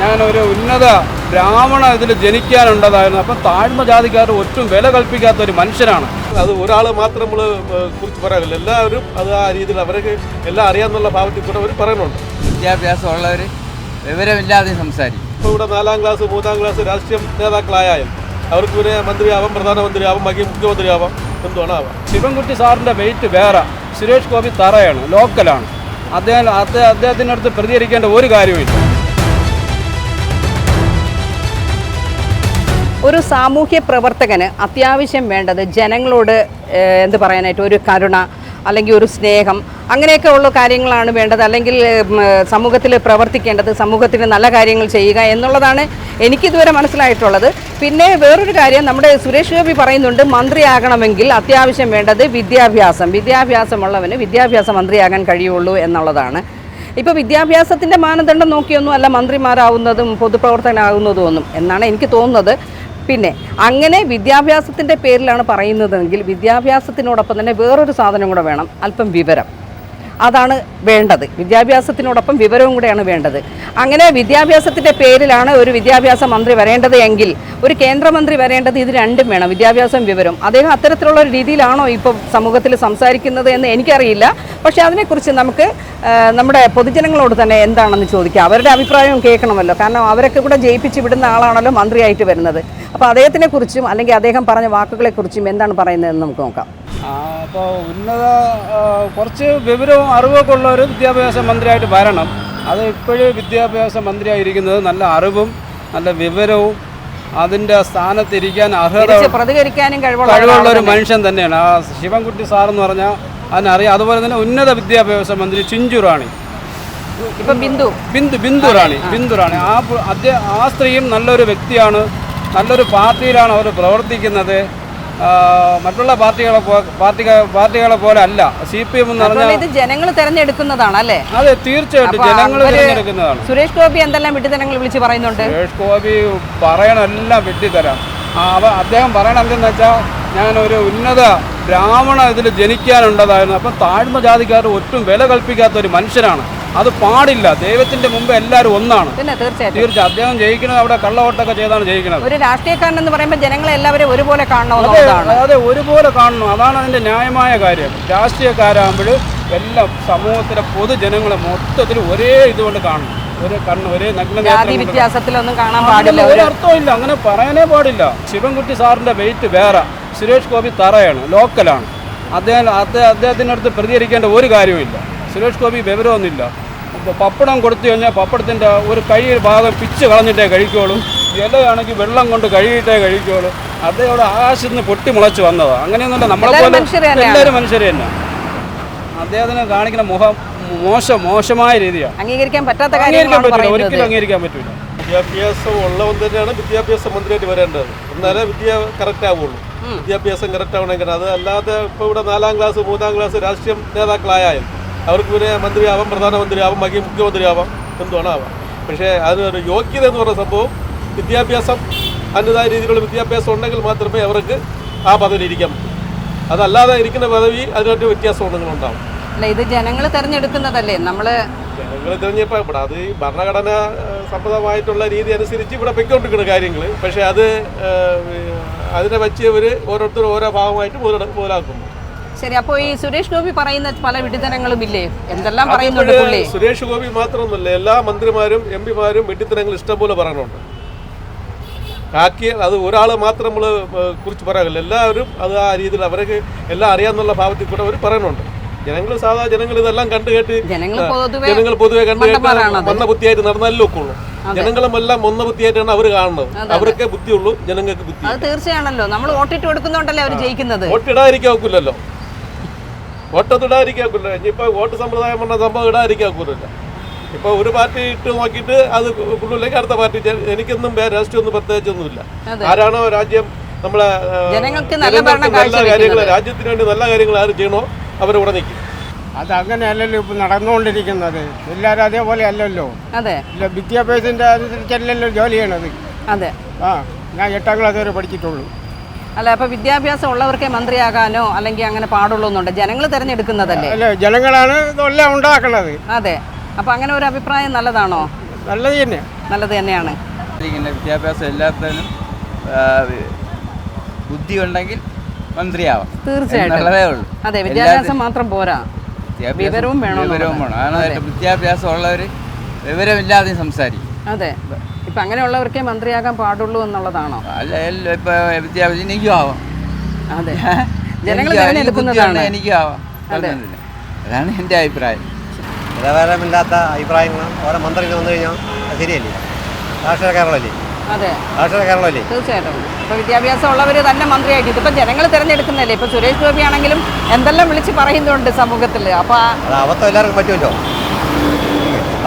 ഞാനൊരു ഉന്നത ബ്രാഹ്മണ ഇതിൽ ജനിക്കാനുണ്ടതായിരുന്നു അപ്പം താഴ്മ ജാതിക്കാർ ഒട്ടും വില കൽപ്പിക്കാത്ത ഒരു മനുഷ്യനാണ്. അത് ഒരാൾ മാത്രം നമ്മൾ കുറിച്ച് പറയാറില്ല. എല്ലാവരും അത് ആ രീതിയിൽ അവർക്ക് എല്ലാം അറിയാമെന്നുള്ള ഭാവത്തിൽ കൂടെ അവർ പറയുന്നുണ്ട്. വിദ്യാഭ്യാസമുള്ളവർ വിവരമില്ലാതെ സംസാരിക്കും. ഇപ്പോൾ ഇവിടെ നാലാം ക്ലാസ് മൂന്നാം ക്ലാസ് രാഷ്ട്രീയ നേതാക്കളായാലും അവർക്ക് പിന്നെ മന്ത്രിയാവാം പ്രധാനമന്ത്രിയാവാം ബാക്കി മുഖ്യമന്ത്രിയാവാം എന്തുവാണ് ആവാം. ശിവൻകുട്ടി സാറിന്റെ വെയിറ്റ് വേറെ. സുരേഷ് ഗോപി തറയാണ് ലോക്കലാണ് അദ്ദേഹം അദ്ദേഹം അദ്ദേഹത്തിന്റെ അടുത്ത് പ്രതികരിക്കേണ്ട ഒരു കാര്യവുമില്ല. ഒരു സാമൂഹ്യ പ്രവർത്തകന് അത്യാവശ്യം വേണ്ടത് ജനങ്ങളോട് എന്ത് പറയാനായിട്ട് ഒരു കരുണ അല്ലെങ്കിൽ ഒരു സ്നേഹം അങ്ങനെയൊക്കെ ഉള്ള കാര്യങ്ങളാണ് വേണ്ടത്. അല്ലെങ്കിൽ സമൂഹത്തിൽ പ്രവർത്തിക്കേണ്ടത് സമൂഹത്തിന് നല്ല കാര്യങ്ങൾ ചെയ്യുക എന്നുള്ളതാണ് എനിക്കിതുവരെ മനസ്സിലായിട്ടുള്ളത്. പിന്നെ വേറൊരു കാര്യം നമ്മുടെ സുരേഷ് ഗോപി പറയുന്നുണ്ട് മന്ത്രിയാകണമെങ്കിൽ അത്യാവശ്യം വേണ്ടത് വിദ്യാഭ്യാസം. വിദ്യാഭ്യാസമുള്ളവന് വിദ്യാഭ്യാസ മന്ത്രിയാകാൻ കഴിയുള്ളൂ എന്നുള്ളതാണ്. ഇപ്പോൾ വിദ്യാഭ്യാസത്തിന്റെ മാനദണ്ഡം നോക്കിയൊന്നും അല്ല മന്ത്രിമാരാവുന്നതും പൊതുപ്രവർത്തകനാകുന്നതും ഒന്നും എന്നാണ് എനിക്ക് തോന്നുന്നത്. പിന്നെ അങ്ങനെ വിദ്യാഭ്യാസത്തിന്റെ പേരിലാണ് പറയുന്നതെങ്കിൽ വിദ്യാഭ്യാസത്തിനോടൊപ്പം തന്നെ വേറൊരു സാധനം കൂടെ വേണം അല്പം വിവരം. അതാണ് വേണ്ടത്. വിദ്യാഭ്യാസത്തിനോടൊപ്പം വിവരവും കൂടെയാണ് വേണ്ടത്. അങ്ങനെ വിദ്യാഭ്യാസത്തിന്റെ പേരിലാണ് ഒരു വിദ്യാഭ്യാസ മന്ത്രി വരേണ്ടത് എങ്കിൽ ഒരു കേന്ദ്രമന്ത്രി വരേണ്ടത് ഇത് രണ്ടും വേണം വിദ്യാഭ്യാസം വിവരം. അദ്ദേഹം അത്തരത്തിലുള്ള ഒരു രീതിയിലാണോ ഇപ്പോൾ സമൂഹത്തിൽ സംസാരിക്കുന്നത് എന്ന് എനിക്കറിയില്ല. പക്ഷേ അതിനെക്കുറിച്ച് നമുക്ക് നമ്മുടെ പൊതുജനങ്ങളോട് തന്നെ എന്താണെന്ന് ചോദിക്കാം. അവരുടെ അഭിപ്രായവും കേൾക്കണമല്ലോ. കാരണം അവരൊക്കെ കൂടെ ജയിപ്പിച്ച് വിടുന്ന ആളാണല്ലോ മന്ത്രിയായിട്ട് വരുന്നത്. അപ്പോൾ അദ്ദേഹത്തിനെ കുറിച്ചും അല്ലെങ്കിൽ അദ്ദേഹം പറഞ്ഞ വാക്കുകളെ കുറിച്ചും എന്താണ് പറയുന്നതെന്ന് നമുക്ക് നോക്കാം. അപ്പോൾ ഉന്നത കുറച്ച് വിവരവും അറിവൊക്കെ ഉള്ള ഒരു വിദ്യാഭ്യാസ മന്ത്രിയായിട്ട് വരണം. അത് ഇപ്പോഴും വിദ്യാഭ്യാസ മന്ത്രിയായിരിക്കുന്നത് നല്ല അറിവും നല്ല വിവരവും അതിന്റെ സ്ഥാനത്തിരിക്കാൻ അർഹത പ്രതികരിക്കാനും കഴിവുള്ള ഒരു മനുഷ്യൻ തന്നെയാണ്. ആ ശിവൻകുട്ടി സാറെന്ന് എന്ന് പറഞ്ഞാൽ അതിനറിയാം. അതുപോലെ തന്നെ ഉന്നത വിദ്യാഭ്യാസ മന്ത്രി ചിഞ്ചു റാണി. ബിന്ദു. ബിന്ദു ബിന്ദു റാണി ബിന്ദു റാണി. ആ ആ സ്ത്രീയും നല്ലൊരു വ്യക്തിയാണ്. നല്ലൊരു പാർട്ടിയിലാണ് അവർ പ്രവർത്തിക്കുന്നത്. മറ്റുള്ള പാർട്ടികളെ പാർട്ടി പാർട്ടിക പാർട്ടികളെ പോലെ അല്ല. സി പി എം എന്ന് പറഞ്ഞാൽ ഇത് ജനങ്ങൾ തിരഞ്ഞെടുക്കുന്നതാണ് അല്ലേ? അതെ തീർച്ചയായിട്ടും ജനങ്ങൾ തിരഞ്ഞെടുക്കുന്നതാണ്. സുരേഷ് ഗോപി എന്തെല്ലാം വിട്ടുതരങ്ങൾ വിളിച്ച് പറയുന്നുണ്ട്? സുരേഷ് ഗോപി പറയണെല്ലാം വിട്ടി ആ, അവ അദ്ദേഹം പറയണ എന്തെന്ന് വെച്ചാൽ ഞാനൊരു ഉന്നത ബ്രാഹ്മണ ഇതിൽ ജനിക്കാനുണ്ടതായിരുന്നു അപ്പം താഴ്ന്ന ജാതിക്കാർ ഒട്ടും വില കൽപ്പിക്കാത്ത ഒരു മനുഷ്യനാണ്. അത് പാടില്ല. ദൈവത്തിന്റെ മുമ്പ് എല്ലാവരും ഒന്നാണ്. തീർച്ചയായും അദ്ദേഹം ജയിക്കുന്നത് അവിടെ കള്ളവോട്ടൊക്കെ ചെയ്താണ് ജയിക്കുന്നത്. ഒരു രാഷ്ട്രീയക്കാരൻ എന്ന് പറയുമ്പോൾ ജനങ്ങളെ എല്ലാവരും ഒരുപോലെ കാണണം അതെ ഒരുപോലെ കാണണം. അതാണ് അതിന്റെ ന്യായമായ കാര്യം. രാഷ്ട്രീയക്കാരാകുമ്പോൾ എല്ലാം സമൂഹത്തിലെ പൊതുജനങ്ങളെ മൊത്തത്തിൽ ഒരേ ഇതുകൊണ്ട് കാണണം. ഒരു കണ്ണ് ഒരേ നഗ്ന വ്യത്യാസത്തിലൊന്നും കാണാൻ പാടില്ല. ഒരു അർത്ഥമില്ല അങ്ങനെ പറയാനേ പാടില്ല. ശിവൻകുട്ടി സാറിന്റെ വെയിറ്റ് വേറെ. സുരേഷ് ഗോപി തറയാണ് ലോക്കലാണ് അദ്ദേഹം അദ്ദേഹത്തിനടുത്ത് പ്രതികരിക്കേണ്ട ഒരു കാര്യവുമില്ല. സുരേഷ് ഗോപി വിവരമൊന്നുമില്ല. ഇപ്പോൾ പപ്പടം കൊടുത്തു കഴിഞ്ഞാൽ പപ്പടത്തിന്റെ ഒരു കൈ ഭാഗം പിച്ച് കളഞ്ഞിട്ടേ കഴിക്കുള്ളൂ ഇലയാണെങ്കിൽ വെള്ളം കൊണ്ട് കഴുകിയിട്ടേ കഴിക്കുള്ളൂ അദ്ദേഹം ഇവിടെ ആകാശത്ത് നിന്ന് പൊട്ടി മുളച്ച് വന്നതാണ് അങ്ങനെയൊന്നുമില്ല നമ്മളെ എല്ലാവരും പോലെ. എല്ലാവരും മനുഷ്യർ തന്നെ. അദ്ദേഹത്തിന് കാണിക്കുന്ന മുഖം മോശം മോശമായ രീതിയാണ് അംഗീകരിക്കാൻ പറ്റാത്ത അംഗീകരിക്കാൻ പറ്റില്ല. ഒരിക്കലും അംഗീകരിക്കാൻ പറ്റില്ല. വിദ്യാഭ്യാസം ഉള്ളവൻ തന്നെയാണ് വിദ്യാഭ്യാസ മന്ത്രിയായിട്ട് വരേണ്ടത്. എന്നാലേ വിദ്യ കറക്റ്റ് ആവുള്ളൂ. വിദ്യാഭ്യാസം കറക്റ്റ് ആവണമെങ്കിൽ അത് അല്ലാതെ ഇപ്പോൾ ഇവിടെ നാലാം ക്ലാസ് മൂന്നാം ക്ലാസ് രാഷ്ട്രീയ നേതാക്കളായാലും അവർക്ക് പിന്നെ മന്ത്രിയാവാം പ്രധാനമന്ത്രിയാവാം ബാക്കി മുഖ്യമന്ത്രിയാവാം എന്തുവാണ് ആവാം പക്ഷേ അതിനൊരു യോഗ്യത എന്ന് പറയുന്ന സംഭവം വിദ്യാഭ്യാസം അതിന്റെതായ രീതിയിലുള്ള വിദ്യാഭ്യാസം ഉണ്ടെങ്കിൽ മാത്രമേ അവർക്ക് ആ പദവി ഇരിക്കാൻ പറ്റൂ. അതല്ലാതെ ഇരിക്കുന്ന പദവി അതിനൊരു വ്യത്യാസം ഉണ്ടെങ്കിൽ ഉണ്ടാവും അല്ല ഇത് ജനങ്ങൾ തിരഞ്ഞെടുക്കുന്നതല്ലേ? നമ്മൾ ജനങ്ങൾ തിരഞ്ഞെടുപ്പ് ഇവിടെ അത് ഈ ഭരണഘടന സംബന്ധമായിട്ടുള്ള സമ്മതമായിട്ടുള്ള രീതി അനുസരിച്ച് ഇവിടെ പൊയ്ക്കൊണ്ടിരിക്കുന്ന കാര്യങ്ങൾ പക്ഷേ അത് അതിനെ വെച്ച് ഇവർ ഓരോരുത്തരും ഓരോ ഭാഗമായിട്ട് പോലാക്കുന്നു മുതലാക്കുന്നു. ശരി അപ്പോൾ ഈ സുരേഷ് ഗോപി പറയുന്ന പല വിഡിതനങ്ങളും ഇല്ലേ? എന്തെല്ലാം പറയുന്നുണ്ട് പുള്ളി? സുരേഷ് ഗോപി മാത്രമൊന്നുമല്ല എല്ലാ മന്ത്രിമാരും എം പിമാരും വിഡിത്തനങ്ങൾ ഇഷ്ടംപോലെ പറയണുണ്ട് കാക്കി അത് ഒരാൾ മാത്രം നമ്മൾ കുറിച്ച് പറയാറില്ല. എല്ലാവരും അത് ആ രീതിയിൽ അവർക്ക് എല്ലാം അറിയാമെന്നുള്ള ഭാവത്തിൽ കൂടെ അവർ പറയുന്നുണ്ട്. ജനങ്ങൾ സാധാ ജനങ്ങൾ ഇതെല്ലാം കണ്ടു കേട്ട് ജനങ്ങൾ പൊതുവെ കണ്ടു കേട്ട്. മന്ന ബുദ്ധിയായിട്ട് നടന്നാലേ ഒക്കുള്ളൂ. ജനങ്ങളും എല്ലാം മൊന്ന ബുദ്ധിയായിട്ടാണ് അവർ കാണുന്നത്. അവർക്ക് ബുദ്ധിയുള്ളൂ ജനങ്ങൾക്ക് ബുദ്ധി തീർച്ചയാണല്ലോ. നമ്മൾ വോട്ടിട്ട് കൊടുക്കുന്നോണ്ടല്ലേ അവർ ജയിക്കുന്നത്. വോട്ടിടാതിരിക്കാൻ ഒക്കില്ലല്ലോ. വോട്ടൊന്നും ഇടാതിരിക്കാൻ ഒക്കില്ല ഇനിയിപ്പോൾ വോട്ട് സമ്പ്രദായം പറഞ്ഞ സംഭവം ഇടാതിരിക്കാക്കൂലില്ല ഇപ്പോൾ ഒരു പാർട്ടി ഇട്ട് നോക്കിയിട്ട് അത് കൊള്ളില്ലെങ്കിൽ അടുത്ത പാർട്ടി എനിക്കൊന്നും രാഷ്ട്രീയമൊന്നും പ്രത്യേകിച്ചൊന്നുമില്ല. ആരാണോ രാജ്യം നമ്മളെ ജനങ്ങൾക്ക് നല്ല കാര്യങ്ങൾ രാജ്യത്തിന് വേണ്ടി നല്ല കാര്യങ്ങൾ ആര് ചെയ്യണോ അവരിവിടെ നിൽക്കും. അത് അങ്ങനെയല്ലല്ലോ ഇപ്പൊ നടന്നുകൊണ്ടിരിക്കുന്നത്. എല്ലാവരും അതേപോലെ അല്ലല്ലോ. അതെ. വിദ്യാഭ്യാസത്തിന്റെ അനുസരിച്ചല്ലല്ലോ ജോലി ചെയ്യണത്. അതെ. ആ ഞാൻ എട്ടാം ക്ലാസ് വരെ പഠിച്ചിട്ടുള്ളൂ. അല്ല അപ്പൊ വിദ്യാഭ്യാസം ഉള്ളവർക്കേ മന്ത്രിയാകാനോ അല്ലെങ്കിൽ അങ്ങനെ പാടുള്ളൂ എന്നുണ്ട്. ജനങ്ങൾ തിരഞ്ഞെടുക്കുന്നതല്ലേ? അല്ല ജനങ്ങളാണ് ഇതെല്ലാം ഉണ്ടാക്കുന്നത്. അതെ. അപ്പൊ അങ്ങനെ ഒരു അഭിപ്രായം നല്ലതാണോ? നല്ലത് തന്നെ. നല്ലത് തന്നെയാണ്. വിദ്യാഭ്യാസം എല്ലാത്തിനും ബുദ്ധി ഉണ്ടെങ്കിൽ മന്ത്രിയാവാം. തീർച്ചയായിട്ടും. അതെ വിദ്യാഭ്യാസം മാത്രം പോരാ. വിവരവും വേണം വിവരവും വേണം. വിദ്യാഭ്യാസം ഉള്ളവർ വിവരമില്ലാതെ സംസാരിക്കും. അതെ. ഇപ്പം അങ്ങനെയുള്ളവർക്കേ മന്ത്രിയാകാൻ പാടുള്ളൂ എന്നുള്ളതാണോ? അല്ല ഇപ്പൊ വിദ്യാഭ്യാസം എനിക്കും ആവാം. അതെ. ജനങ്ങൾ തിരഞ്ഞെടുക്കുന്നതാണ് എനിക്കും ആവാം. അതാണ് എന്റെ അഭിപ്രായം. നിലവാരമില്ലാത്ത അഭിപ്രായങ്ങൾ. ഓരോ മന്ത്രികൾ വന്നു കഴിഞ്ഞാൽ ശരിയല്ലേ? രാഷ്ട്രീയ കേരളമല്ലേ? അതെ. രാഷ്ട്രീയ കേരളമല്ലേ? തീർച്ചയായിട്ടും. ഇപ്പോൾ വിദ്യാഭ്യാസം ഉള്ളവർ തന്നെ മന്ത്രിയാക്കി. ഇതിപ്പോൾ ജനങ്ങൾ തിരഞ്ഞെടുക്കുന്നല്ലേ ഇപ്പോൾ സുരേഷ് ഗോപി ആണെങ്കിലും എന്തെല്ലാം വിളിച്ച് പറയുന്നുണ്ട് സമൂഹത്തിൽ അപ്പോൾ അവത്തം എല്ലാവർക്കും പറ്റുമല്ലോ?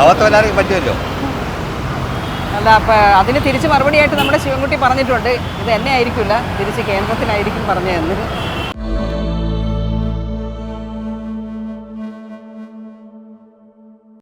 അവത്തം എല്ലാവർക്കും പറ്റുമല്ലോ? അപ്പോൾ അതിന് തിരിച്ച് മറുപടിയായിട്ട് നമ്മുടെ ശിവൻകുട്ടി പറഞ്ഞിട്ടുണ്ട്. ഇത് എന്നെ ആയിരിക്കില്ല. തിരിച്ച് കേന്ദ്രത്തിനായിരിക്കും പറഞ്ഞതെന്ന്.